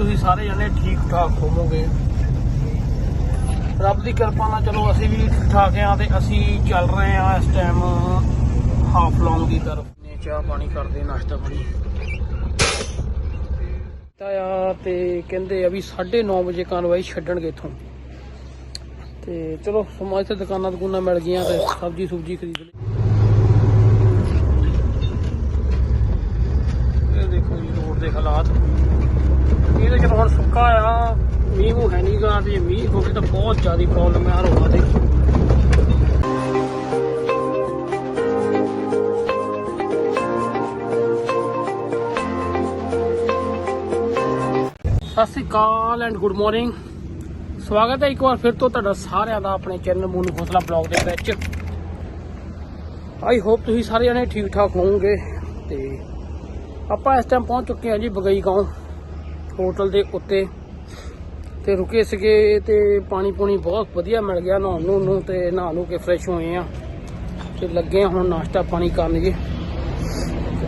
ਤੁਸੀਂ ਸਾਰੇ ਜਣੇ ਠੀਕ ਠਾਕ ਹੋਵੋਗੇ। ਰੱਬ ਦੀ ਕਿਰਪਾ ਨਾਲ ਚਲੋ ਅਸੀਂ ਵੀ ਠੀਕ ਠਾਕ ਆ ਤੇ ਅਸੀਂ ਚੱਲ ਰਹੇ ਆ ਇਸ ਟਾਈਮ ਹਾਫ ਲੌਂਗ ਦੀ ਤਰਫ। ਨੇ ਚਾਹ ਪਾਣੀ ਕਰਦੇ, ਨਾਸ਼ਤਾ ਪਾਣੀ। ਤਾਇਆ ਤੇ ਕਹਿੰਦੇ ਆ ਵੀ 9:30 ਵਜੇ ਕਾਰਵਾਈ ਛੱਡਣਗੇ ਇੱਥੋਂ। ਤੇ ਚਲੋ ਸਮਾਜ ਤੇ ਦੁਕਾਨਾਂ ਦੁਕਾਨਾਂ ਮਿਲ ਗਈਆਂ ਤੇ ਸਬਜ਼ੀ ਸੁਬਜੀ ਖਰੀਦ ਲਈ। ਇਹ ਦੇਖੋ ਜੀ, ਰੋਡ ਦੇ ਹਾਲਾਤ। ਇਹਦੇ ਚ ਹੁਣ ਸੁੱਕਾ ਆ, ਮੀਂਹ ਮੂੰਹ ਹੈ ਨਹੀਂਗਾ ਤੇ ਜੇ ਮੀਂਹ ਹੋਵੇ ਤਾਂ ਬਹੁਤ ਜ਼ਿਆਦਾ ਪ੍ਰੋਬਲਮ ਹੈ ਰੋਡਾਂ ਤੇ ਸਤਿ ਸ੍ਰੀ ਅਕਾਲ ਐਂਡ ਗੁੱਡ ਮਾਰਨਿੰਗ ਸਵਾਗਤ ਹੈ ਇੱਕ ਵਾਰ ਫਿਰ ਤੋਂ ਤੁਹਾਡਾ ਸਾਰਿਆਂ ਦਾ ਆਪਣੇ ਚੈਨਲ ਮੂਨੂ ਖੋਸਲਾ ਬਲੌਗ ਦੇ ਵਿੱਚ। ਆਈ ਹੋਪ ਤੁਸੀਂ ਸਾਰੇ ਜਣੇ ਠੀਕ ਠਾਕ ਹੋਵੋਗੇ ਤੇ ਆਪਾਂ ਇਸ ਟਾਈਮ ਪਹੁੰਚ ਚੁੱਕੇ ਹਾਂ ਜੀ ਬਗਈ ਗਾਉਂ। ਹੋਟਲ ਦੇ ਉੱਤੇ ਤੇ ਰੁਕੇ ਸੀਗੇ ਤੇ ਪਾਣੀ ਪੂਣੀ ਬਹੁਤ ਵਧੀਆ ਮਿਲ ਗਿਆ, ਨਹਾਉਣ ਨੂੰ ਨੂੰ ਤੇ ਨਹਾ ਨੂੰ ਕੇ ਫਰੈਸ਼ ਹੋਏ ਆ। ਤੇ ਲੱਗੇ ਹਾਂ ਹੁਣ ਨਾਸ਼ਤਾ ਪਾਣੀ ਕਰਨ ਜੀ।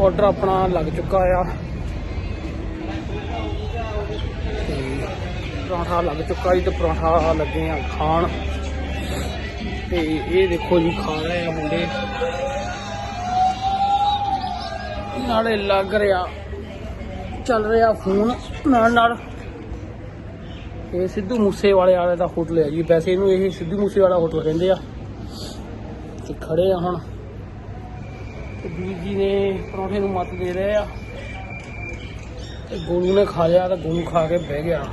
ਆਰਡਰ ਆਪਣਾ ਲੱਗ ਚੁੱਕਾ ਆ। ਪਰੌਂਠਾ ਲੱਗ ਚੁੱਕਾ ਜੀ ਤੇ ਪਰੌਂਠਾ ਲੱਗੇ ਆ ਖਾਣ। ਤੇ ਇਹ ਦੇਖੋ ਜੀ, ਖਾ ਰਹੇ ਆ ਮੁੰਡੇ। ਨਾਲੇ ਲੱਗ ਰਿਹਾ, ਚੱਲ ਰਿਹਾ ਫੋਨ। ਨਾਲ ਨਾਲ। ਇਹ ਸਿੱਧੂ ਮੂਸੇ ਵਾਲੇ ਵਾਲੇ ਦਾ ਹੋਟਲ ਹੈ ਜੀ। ਵੈਸੇ ਇਹਨੂੰ ਇਹ ਸਿੱਧੂ ਮੂਸੇ ਵਾਲਾ ਹੋਟਲ ਕਹਿੰਦੇ ਆ। ਤੇ ਖੜੇ ਆ ਹੁਣ। ਤੇ ਵੀਰ ਜੀ ਨੇ ਪਰੌਂਠੇ ਨੂੰ ਮੱਤ ਦੇ ਰਹੇ ਆ। ਤੇ ਗੋਲੂ ਨੇ ਖਾ ਲਿਆ ਤੇ ਗੋਲੂ ਖਾ ਕੇ ਬਹਿ ਗਿਆ।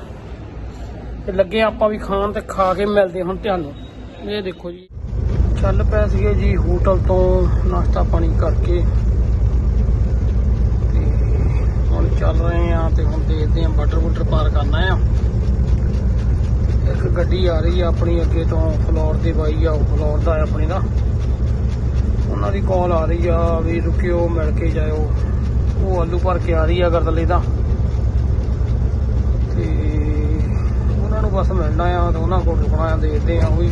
ਤੇ ਲੱਗੇ ਆਪਾਂ ਵੀ ਖਾਣ ਤੇ ਖਾ ਕੇ ਮਿਲਦੇ ਹੁਣ ਤੁਹਾਨੂੰ। ਇਹ ਦੇਖੋ ਜੀ। ਚੱਲ ਪਏ ਸੀਗੇ ਜੀ ਹੋਟਲ ਤੋਂ ਨਾਸ਼ਤਾ ਪਾਣੀ ਕਰਕੇ ਤੇ ਹੁਣ ਚੱਲ ਰਹੇ ਆ ਤੇ ਹੁਣ ਦੇਖਦੇ ਆ ਬਾਰਡਰ ਬੁਟਰ ਪਾਰ ਕਰਨਾ ਆ। ਇੱਕ ਗੱਡੀ ਆ ਰਹੀ ਆ ਆਪਣੀ ਅੱਗੇ ਤੋਂ, ਫਲੋਰ ਦੇ ਬਾਈ ਆ ਫਲੋਰ ਦਾ ਆਪਣੀ ਦਾ। ਉਹਨਾਂ ਦੀ ਕਾਲ ਆ ਰਹੀ ਆ ਵੀ ਰੁਕਿਓ, ਮਿਲ ਕੇ ਜਾਇਓ। ਉਹ ਆਲੂ ਭਰ ਕੇ ਆ ਰਹੀ ਆ ਗਰਦਲੇ ਦਾ। ਤੇ ਉਹਨਾਂ ਨੂੰ ਬਸ ਮਿਲਣਾ ਆ ਤੇ ਉਹਨਾਂ ਕੋਲ ਰੁਕਣਾ ਆ, ਦੇਖਦੇ ਆ ਉਹ। ਵੀ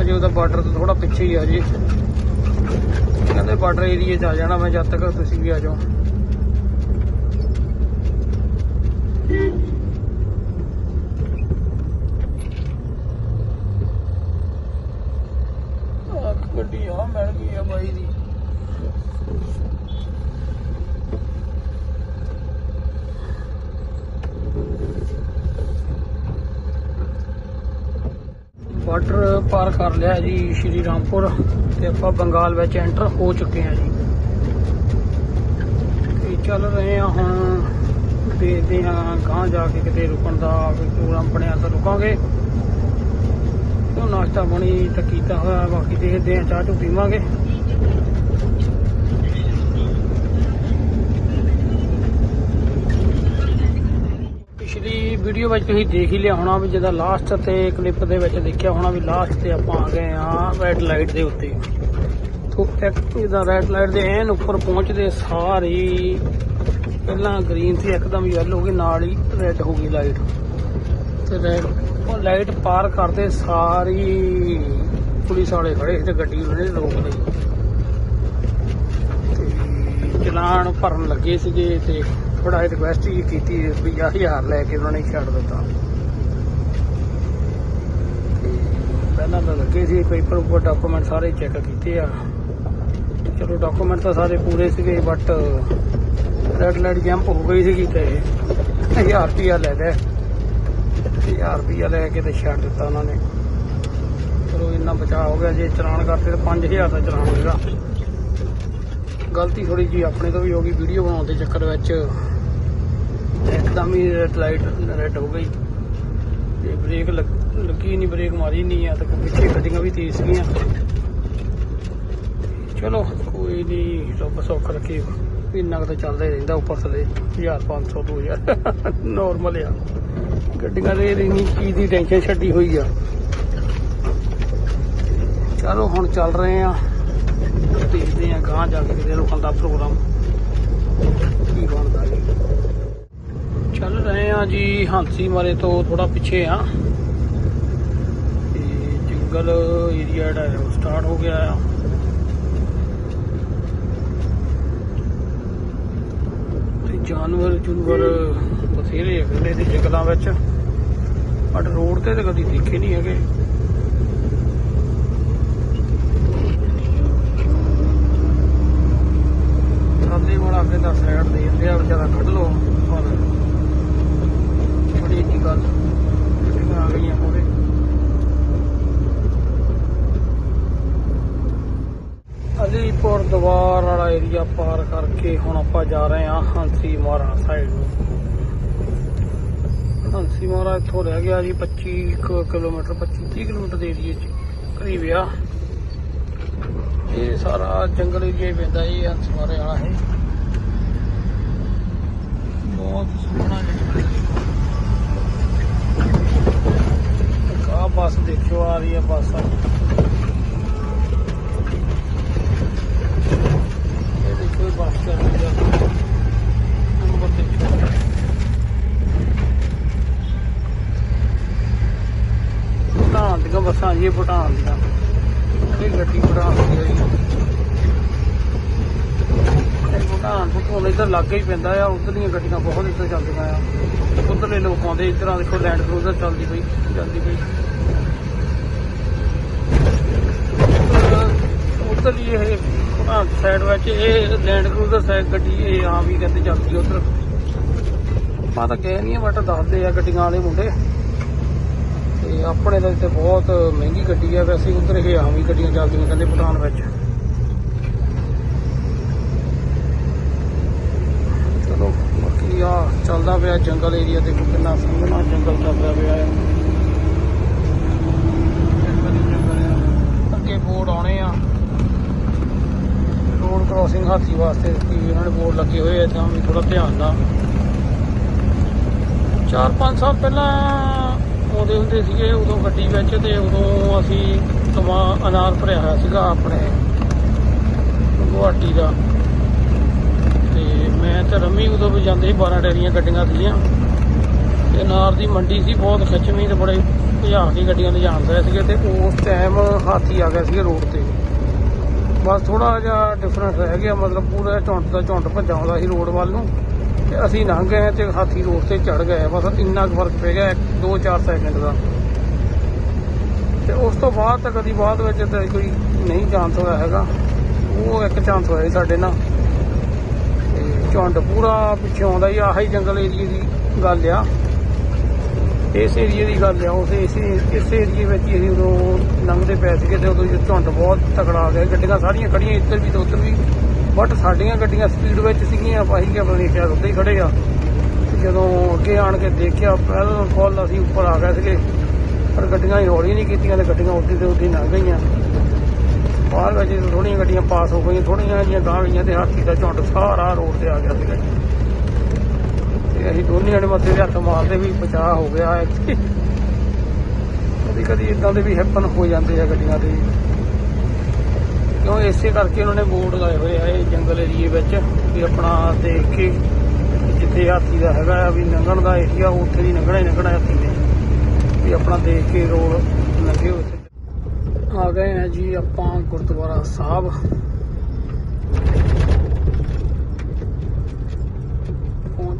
ਅਜੇ ਉਹਦਾ ਬਾਰਡਰ ਤੋਂ ਥੋੜਾ ਪਿੱਛੇ ਹੀ ਆ ਜੀ ਕਹਿੰਦੇ ਬਾਰਡਰ ਏਰੀਏ 'ਚ ਆ ਜਾਣਾ ਮੈਂ ਜਦ ਤੱਕ ਤੁਸੀਂ ਵੀ ਆ ਜਾਓ ਆਹ ਗੱਡੀ ਆ ਮਿਲ ਗਈ ਆ ਬਾਈ ਦੀ ਬਾਰਡਰ ਪਾਰ ਕਰ ਲਿਆ ਜੀ ਸ਼੍ਰੀ ਰਾਮਪੁਰ ਤੇ ਆਪਾਂ ਬੰਗਾਲ ਵਿੱਚ ਐਂਟਰ ਹੋ ਚੁੱਕੇ ਹਾਂ ਜੀ। ਤੇ ਚੱਲ ਰਹੇ ਹਾਂ ਹੁਣ, ਦੇਖਦੇ ਹਾਂ ਗਾਂ ਜਾ ਕੇ ਕਿਤੇ ਰੁਕਣ ਦਾ ਪ੍ਰੋਗਰਾਮ ਬਣਿਆ ਤਾਂ ਰੁਕਾਂਗੇ। ਉਹ ਨਾਸ਼ਤਾ ਪਾਣੀ ਤਾਂ ਕੀਤਾ ਹੋਇਆ, ਬਾਕੀ ਦੇਖਦੇ ਹਾਂ, ਚਾਹ ਚੁ ਪੀਵਾਂਗੇ। ਵੀਡੀਓ ਵਿੱਚ ਤੁਸੀਂ ਦੇਖ ਹੀ ਲਿਆ ਹੋਣਾ ਵੀ ਜਿਹਦਾ ਲਾਸਟ ਤੇ ਕਲਿੱਪ ਦੇ ਵਿੱਚ ਦੇਖਿਆ ਹੋਣਾ ਵੀ ਲਾਸਟ ਤੇ ਆਪਾਂ ਆ ਗਏ ਆ ਰੈੱਡ ਲਾਈਟ ਦੇ ਉੱਤੇ। ਤੋਂ ਇੱਕ ਇਹਦਾ ਰੈੱਡ ਲਾਈਟ ਦੇ ਐਨ ਉੱਪਰ ਪਹੁੰਚਦੇ ਸਾਰੀ ਪਹਿਲਾਂ ਗ੍ਰੀਨ ਸੀ, ਇੱਕਦਮ ਯੈਲੋ ਹੋ ਗਈ, ਨਾਲ ਹੀ ਰੈੱਡ ਹੋ ਗਈ ਲਾਈਟ ਤੇ ਰੈੱਡ ਉਹ ਲਾਈਟ ਪਾਰ ਕਰਦੇ ਸਾਰੀ ਪੁਲਿਸ ਵਾਲੇ ਖੜੇ ਸੀ ਤੇ ਗੱਡੀ ਉਹਨਾਂ ਨੇ ਰੋਕ ਲਈ। ਚਲਾਨ ਭਰਨ ਲੱਗੇ ਸੀਗੇ ਤੇ ਥੋੜਾ ਰਿਕੁਐਸਟ ਹੀ ਕੀਤੀ ਵੀ 1000 ਲੈ ਕੇ ਉਹਨਾਂ ਨੇ ਛੱਡ ਦਿੱਤਾ। ਪਹਿਲਾਂ ਤਾਂ ਲੱਗੇ ਸੀ ਪੇਪਰ ਉੱਪਰ ਡਾਕੂਮੈਂਟ ਸਾਰੇ ਚੈੱਕ ਕੀਤੇ ਆ। ਚਲੋ ਡਾਕੂਮੈਂਟ ਤਾਂ ਸਾਰੇ ਪੂਰੇ ਸੀਗੇ ਬਟ ਰੈਡ ਲਾਈਟ ਜੰਪ ਹੋ ਗਈ ਸੀਗੀ ਤੇ 1000 ਰੁਪਿਆ ਲੈ ਗਏ 1000 ਰੁਪਿਆ ਲੈ ਕੇ ਤੇ ਛੱਡ ਦਿੱਤਾ ਉਹਨਾਂ ਨੇ। ਚਲੋ ਇੰਨਾ ਬਚਾਅ ਹੋ ਗਿਆ, ਜੇ ਚਲਾਨ ਕਰਦੇ ਤਾਂ 5000 ਦਾ ਚਲਾਨ ਹੋਏਗਾ ਗਲਤੀ ਥੋੜੀ ਜੀ ਆਪਣੇ ਤੋਂ ਵੀ ਹੋ ਗਈ, ਵੀਡੀਓ ਬਣਾਉਣ ਦੇ ਚੱਕਰ ਵਿੱਚ। ਇੱਕਦਮ ਹੀ ਰੈਡ ਲਾਈਟ ਰੈਡ ਹੋ ਗਈ। ਤੇ ਬ੍ਰੇਕ ਲੱਗ- ਲੱਗੀ ਨਹੀਂ ਬ੍ਰੇਕ ਮਾਰੀ ਨਹੀਂ ਆ, ਤੇ ਪਿੱਛੇ ਗੱਡੀਆਂ ਵੀ ਤੇਜ਼ ਸੀਗੀਆਂ। ਚਲੋ, ਕੋਈ ਨਹੀਂ ਰੱਬ ਸੁੱਖ ਰੱਖੇ। ਇੰਨਾ ਕੁ ਤਾਂ ਚੱਲਦਾ ਹੀ ਰਹਿੰਦਾ ਉੱਪਰ ਥੱਲੇ 1500 2000 ਨਾਰਮਲ ਆ। ਗੱਡੀਆਂ ਦੇ ਇੰਨੀ ਚੀਜ਼ ਦੀ ਟੈਨਸ਼ਨ ਛੱਡੀ ਹੋਈ ਆ। ਚਲੋ, ਹੁਣ ਚੱਲ ਰਹੇ ਆ। ਦੇਖਦੇ ਆ ਗਾਂ ਜਾ ਕੇ ਕਿਤੇ ਰੁਕਣ ਦਾ ਪ੍ਰੋਗਰਾਮ ਕੀ ਬਣਦਾ ਜੀ ਚੱਲ ਜੀ ਹਾਂਸੀ ਮਾਰੇ ਤੋਂ ਥੋੜਾ ਪਿੱਛੇ ਆ। ਤੇ ਜੰਗਲ ਏਰੀਆ ਜਿਹੜਾ ਹੈ ਉਹ ਸਟਾਰਟ ਹੋ ਗਿਆ ਆ। ਤੇ ਜਾਨਵਰ ਜੁਨਵਰ ਬਥੇਰੇ ਹੈਗੇ ਨੇ ਇਹਦੇ ਜੰਗਲਾਂ ਵਿੱਚ। ਬਟ ਰੋਡ ਤੇ ਤਾਂ ਕਦੀ ਦੇਖੇ ਨਹੀਂ ਹੈਗੇ। ਥੱਲੇ ਵਾਲਾ ਕਹਿੰਦਾ ਸਾਈਡ ਦੇ ਦਿੰਦੇ ਆ, ਵਿਚਾਰਾ ਕੱਢ ਲੋ ਪਰ ਬੜੀ ਜੀ ਆ ਗਈਆਂ ਮੂਹਰੇ ਅਲੀਪੁਰ ਦਵਾਰ ਵਾਲਾ ਏਰੀਆ ਪਾਰ ਕਰਕੇ ਹੁਣ ਆਪਾਂ ਜਾ ਰਹੇ ਹਾਂ ਹਾਂਸੀ ਮਾਰਾ ਸਾਈਡ ਨੂੰ। ਹਾਂਸੀ ਮਾਰਾ ਇੱਥੋਂ ਰਹਿ ਗਿਆ ਜੀ 25 ਕਿਲੋਮੀਟਰ 25 30 ਕਿਲੋਮੀਟਰ ਦੇ ਏਰੀਏ ਚ, ਕਰੀਬ ਆ। ਇਹ ਸਾਰਾ ਜੰਗਲ ਏਰੀਆ ਪੈਂਦਾ ਜੀ ਹਾਂਸੀ ਮਾਰੇ ਵਾਲਾ ਹੈ ਬਹੁਤ ਸੋਹਣਾ ਜੰਗਲ ਏਰੀਆ ਆ ਬੱਸ ਦੇਖਿਓ ਆ ਰਹੀ ਹੈ ਬੱਸ। ਇਹ ਦੇਖੋ ਬੱਸ ਚੱਲ ਰਹੀ ਹੈ ਨੰਬਰ ਦੇਖੋ ਭੂਟਾਨ ਦੀਆਂ ਬੱਸਾਂ ਜੀ ਇਹ ਭੂਟਾਨ ਦੀਆਂ। ਇਹ ਗੱਡੀ ਭੂਟਾਨ ਦੀ ਹੈ ਜੀ ਇਹ ਭੂਟਾਨ ਤੋਂ ਇੱਧਰ ਲੱਗੇ ਹੀ ਪੈਂਦਾ ਆ। ਉਧਰਲੀਆਂ ਗੱਡੀਆਂ ਬਹੁਤ ਇੱਧਰ ਚੱਲਦੀਆਂ ਆ। ਉਧਰਲੇ ਲੋਕ ਆਉਂਦੇ ਇੱਧਰ ਆ ਦੇਖੋ ਲੈਂਡ ਕਰੂਜ਼ਰ ਚੱਲਦੀ ਪਈ ਚੱਲਦੀ ਪਈ। ਉਧਰਲੀ ਇਹ ਸਾਈਡ ਵਿੱਚ ਇਹ ਲੈਂਡ ਕਰੂਜ਼ਰ ਸਾਈਡ ਗੱਡੀ ਇਹ ਆਮ ਹੀ ਕਹਿੰਦੇ ਚੱਲਦੀ ਉਧਰ। ਆਪਾਂ ਤਾਂ ਕਹਿ ਨਹੀਂ ਬਟ ਦੱਸਦੇ ਆ ਗੱਡੀਆਂ ਵਾਲੇ ਮੁੰਡੇ। ਤੇ ਆਪਣੇ ਦਾ ਇੱਥੇ ਬਹੁਤ ਮਹਿੰਗੀ ਗੱਡੀ ਹੈ ਵੈਸੇ ਉਧਰ ਇਹ ਆਮ ਹੀ ਗੱਡੀਆਂ ਚੱਲਦੀਆਂ ਕਹਿੰਦੇ ਭੂਟਾਨ ਵਿੱਚ। ਚਲੋ, ਬਾਕੀ ਆ ਚੱਲਦਾ ਪਿਆ ਜੰਗਲ ਏਰੀਆ ਤੇ ਕਿੰਨਾ ਸੋਹਣਾ ਜੰਗਲ ਚੱਲਦਾ ਪਿਆ ਆ। ਅੱਗੇ ਬੋਰਡ ਆਉਣੇ ਆ। ਰੋਡ ਕ੍ਰਾਸਿੰਗ ਹਾਥੀ ਵਾਸਤੇ ਦਿੱਤੀ ਹੋਈ ਉਹਨਾਂ ਨੇ ਬੋਰਡ ਲੱਗੇ ਹੋਏ ਆ ਤਾਂ ਵੀ ਥੋੜਾ ਧਿਆਨ ਨਾਲ। 4-5 ਸਾਲ ਪਹਿਲਾਂ ਆਉਂਦੇ ਹੁੰਦੇ ਸੀਗੇ, ਉਦੋਂ ਗੱਡੀ ਵਿੱਚ ਤੇ ਉਦੋਂ ਅਸੀਂ ਨਵਾਂ ਅਨਾਰ ਭਰਿਆ ਹੋਇਆ ਸੀਗਾ ਆਪਣੇ ਗੁਹਾਟੀ ਦਾ। ਤੇ ਮੈਂ ਤੇ ਰੰਮੀ ਉਦੋਂ ਵੀ ਜਾਂਦੇ ਸੀ 12 ਟੈਰੀਆਂ ਗੱਡੀਆਂ ਸੀਗੀਆਂ। ਤੇ ਅਨਾਰ ਦੀ ਮੰਡੀ ਸੀ, ਬਹੁਤ ਖਿੱਚਵੀਂ ਤੇ ਬੜੇ ਭਜਾ ਕੇ ਗੱਡੀਆਂ ਲਿਜਾਣ ਰਹੇ ਸੀਗੇ ਤੇ ਉਸ ਟਾਈਮ ਹਾਥੀ ਆ ਗਿਆ ਸੀਗਾ ਰੋਡ ਤੇ। ਬਸ ਥੋੜਾ ਜਿਹਾ ਡਿਫਰੈਂਸ ਰਹਿ ਗਿਆ, ਮਤਲਬ ਪੂਰਾ ਝੁੰਡ ਦਾ ਝੁੰਡ ਭੱਜਾ ਆਉਂਦਾ ਸੀ ਰੋਡ ਵੱਲ ਨੂੰ। ਤੇ ਅਸੀਂ ਲੰਘ ਗਏ ਤੇ ਹਾਥੀ ਰੋਡ ਤੇ ਚੜ ਗਏ। ਬਸ ਇੰਨਾ ਕੁ ਫ਼ਰਕ ਪੈ ਗਿਆ 2-4 ਸੈਕਿੰਡ ਦਾ। ਤੇ ਉਸ ਤੋਂ ਬਾਅਦ ਤਾਂ ਕਦੀ ਬਾਅਦ ਵਿੱਚ ਤਾਂ ਕੋਈ ਨਹੀਂ ਚਾਂਸ ਹੋਇਆ ਹੈਗਾ। ਉਹ ਇੱਕ ਚਾਂਸ ਹੋਇਆ ਸੀ ਸਾਡੇ ਨਾਲ। ਤੇ ਝੁੰਡ ਪੂਰਾ ਪਿੱਛੇ ਆਉਂਦਾ ਹੀ ਆਹੀ ਜੰਗਲ ਏਰੀਏ ਦੀ ਗੱਲ ਆ। ਇਸ ਏਰੀਏ ਦੀ ਗੱਲ ਆ, ਉਸ ਇਸ ਇਸ ਏਰੀਏ ਵਿੱਚ ਹੀ ਅਸੀਂ ਉਦੋਂ ਲੰਘਦੇ ਪਏ ਸੀਗੇ ਤੇ ਉਦੋਂ ਝੁੰਡ ਬਹੁਤ ਤਕੜਾ ਆ ਗਿਆ। ਗੱਡੀਆਂ ਸਾਰੀਆਂ ਖੜੀਆਂ, ਇੱਧਰ ਵੀ ਤੇ ਉੱਧਰ ਵੀ। ਬਟ ਸਾਡੀਆਂ ਗੱਡੀਆਂ ਸਪੀਡ ਵਿੱਚ ਸੀਗੀਆਂ, ਆਪਾਂ ਹੀ ਕਿ ਪਤਾ ਨਹੀਂ ਸ਼ਾਇਦ ਉੱਤੇ ਹੀ ਖੜੇ ਆ। ਜਦੋਂ ਅੱਗੇ ਆਣ ਕੇ ਦੇਖਿਆ, ਪਹਿਲਾਂ ਫੁੱਲ ਅਸੀਂ ਉੱਪਰ ਆ ਗਏ ਸੀਗੇ। ਪਰ ਗੱਡੀਆਂ ਹੀ ਹੌਲੀ ਨਹੀਂ ਕੀਤੀਆਂ ਤੇ ਗੱਡੀਆਂ ਉੱਡੀ ਤੇ ਉੱਡੀ ਲੰਘ ਗਈਆਂ। ਬਾਹਰ ਵਿੱਚ ਜਦੋਂ ਥੋੜੀਆਂ ਗੱਡੀਆਂ ਪਾਸ ਹੋ ਗਈਆਂ ਥੋੜੀਆਂ ਜਿਹੀਆਂ ਗਾਂ ਗਈਆਂ ਤੇ ਹਾਥੀ ਦਾ ਝੁੰਡ ਸਾਰਾ ਰੋਡ ਤੇ ਆ ਗਿਆ ਸੀਗਾ। ਅਸੀਂ ਦੋਨੇ ਜਣੇ ਮੱਥੇ ਦੇ ਹੱਥ ਮਾਰਦੇ ਵੀ ਬਚਾਅ ਹੋ ਗਿਆ ਇੱਥੇ ਕਦੀ ਕਦੀ ਇਦਾਂ ਦੇ ਵੀ ਹੈਪਨ ਹੋ ਜਾਂਦੇ ਆ ਗੱਡੀਆਂ ਦੇ। ਕਿਉਂ ਇਸੇ ਕਰਕੇ ਉਹਨਾਂ ਨੇ ਬੋਰਡ ਲਾਏ ਹੋਏ ਆ ਇਹ ਜੰਗਲ ਏਰੀਏ ਵਿੱਚ ਵੀ ਆਪਣਾ ਦੇਖ ਕੇ ਜਿੱਥੇ ਹਾਥੀ ਦਾ ਹੈਗਾ ਆ ਵੀ ਲੰਘਣ ਦਾ ਏਰੀਆ ਉੱਥੇ ਦੀ ਲੰਘਣਾ ਹੀ ਲੰਘਣਾ ਹਾਥੀ ਨੇ। ਵੀ ਆਪਣਾ ਦੇਖ ਕੇ ਰੋਡ ਲੰਘੇ ਉੱਥੇ ਆ ਗਏ ਆ ਜੀ ਆਪਾਂ ਗੁਰਦੁਆਰਾ ਸਾਹਿਬ।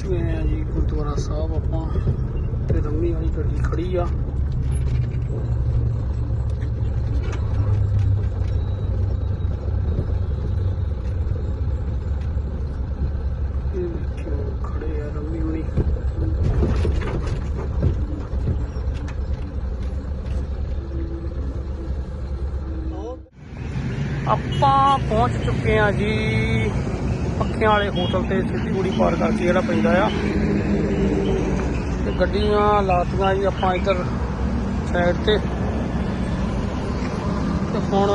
ਪਹੁੰਚ ਗਏ ਆ ਜੀ, ਗੁਰਦੁਆਰਾ ਸਾਹਿਬ ਆਪਾਂ, ਤੇ ਰੰਮੀ ਵਾਲੀ ਗੱਡੀ ਖੜੀ ਆ। ਖੜੇ ਆ ਰੰਮੀ ਹੁਣੀ। ਆਪਾਂ ਪਹੁੰਚ ਚੁੱਕੇ ਆ ਜੀ ਪੱਖਿਆਂ ਵਾਲੇ ਹੋਟਲ ਤੇ ਸਿੱਧੀਗੁੜੀ ਪਾਰ ਕਰਕੇ ਜਿਹੜਾ ਪੈਂਦਾ ਆ। ਤੇ ਗੱਡੀਆਂ ਲਾਤੀਆਂ ਜੀ ਆਪਾਂ ਇੱਧਰ ਸਾਈਡ ਤੇ। ਤੇ ਹੁਣ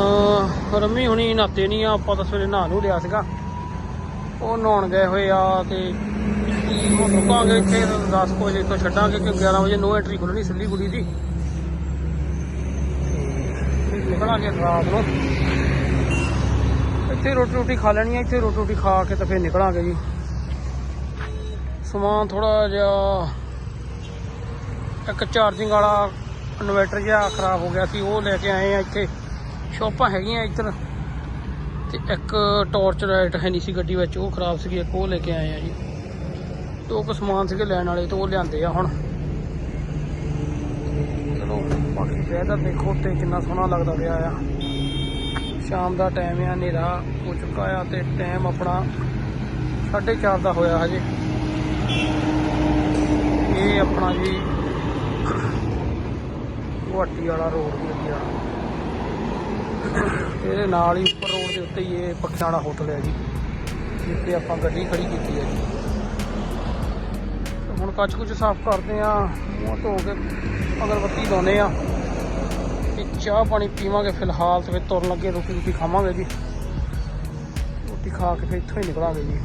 ਰੰਮੀ ਹੁਣੀ ਨਹਾਤੇ ਨਹੀਂ ਆ, ਆਪਾਂ ਤਾਂ ਸਵੇਰੇ ਨਹਾ ਨੂੰ ਲਿਆ ਸੀਗਾ। ਉਹ ਨਹਾਉਣ ਗਏ ਹੋਏ ਆ ਤੇ ਉਹ ਰੁਕਾਂਗੇ ਇੱਥੇ 10 ਵਜੇ ਤੋਂ ਛੱਡਾਂਗੇ ਕਿ 11 ਵਜੇ ਨੋ ਐਂਟਰੀ ਖੁੱਲਣੀ ਸਿੱਲੀਗੁੜੀ ਦੀ। ਨਿਕਲਾਂਗੇ ਰਾਤ ਨੂੰ। ਇੱਥੇ ਰੋਟੀ ਰੋਟੀ ਖਾ ਲੈਣੀ ਹੈ ਇੱਥੇ ਰੋਟੀ ਰੋਟੀ ਖਾ ਕੇ ਤਾਂ ਫਿਰ ਨਿਕਲਾਂਗੇ ਜੀ। ਸਮਾਨ ਥੋੜਾ ਜਿਹਾ ਇੱਕ ਚਾਰਜਿੰਗ ਵਾਲਾ ਇਨਵਰਟਰ ਜਿਹਾ ਖਰਾਬ ਹੋ ਗਿਆ ਸੀ ਉਹ ਲੈ ਕੇ ਆਏ ਆ ਇੱਥੇ। ਸ਼ੋਪਾਂ ਹੈਗੀਆਂ ਇੱਧਰ ਤੇ ਇੱਕ ਟਾਰਚ ਲਾਈਟ ਹੈ ਨਹੀਂ ਸੀ ਗੱਡੀ ਵਿੱਚ ਉਹ ਖਰਾਬ ਸੀਗੀ ਇੱਕ ਉਹ ਲੈ ਕੇ ਆਏ ਆ ਜੀ। ਦੋ ਕੁ ਸਮਾਨ ਸੀਗੇ ਲੈਣ ਵਾਲੇ ਤੇ ਉਹ ਲਿਆਂਦੇ ਆ ਹੁਣ। ਚਲੋ ਬਾਕੀ ਵੈਦਰ ਦੇਖੋ ਤੇ ਕਿੰਨਾ ਸੋਹਣਾ ਲੱਗਦਾ ਪਿਆ ਆ। ਸ਼ਾਮ ਦਾ ਟਾਈਮ ਆ, ਹਨੇਰਾ ਹੋ ਚੁੱਕਾ ਆ ਤੇ ਟਾਈਮ ਆਪਣਾ 4:30 ਦਾ ਹੋਇਆ ਹਜੇ। ਇਹ ਆਪਣਾ ਜੀ ਗੁਹਾਟੀ ਵਾਲਾ ਰੋਡ ਦੇ ਉੱਤੇ ਆ। ਇਹਦੇ ਨਾਲ ਹੀ ਉੱਪਰ ਰੋਡ ਦੇ ਉੱਤੇ ਹੀ ਇਹ ਪੱਖਿਆਂ ਹੋਟਲ ਹੈ ਜੀ, ਜਿੱਥੇ ਆਪਾਂ ਗੱਡੀ ਖੜੀ ਕੀਤੀ ਹੈ ਜੀ। ਹੁਣ ਕੱਚ ਕੁਚ ਸਾਫ਼ ਕਰਦੇ ਆ, ਮੂੰਹ ਧੋ ਕੇ ਅਗਰਬੱਤੀ ਲਾਉਨੇ ਆ। ਚਾਹ ਪਾਣੀ ਪੀਵਾਂਗੇ, ਫਿਲਹਾਲ ਤੇ ਫਿਰ ਤੁਰਨ ਲੱਗੇ, ਰੋਟੀ ਰੋਟੀ ਖਾਵਾਂਗੇ ਜੀ। ਰੋਟੀ ਖਾ ਕੇ ਫਿਰ ਇੱਥੋਂ ਹੀ ਨਿਕਲਾਂਗੇ ਜੀ।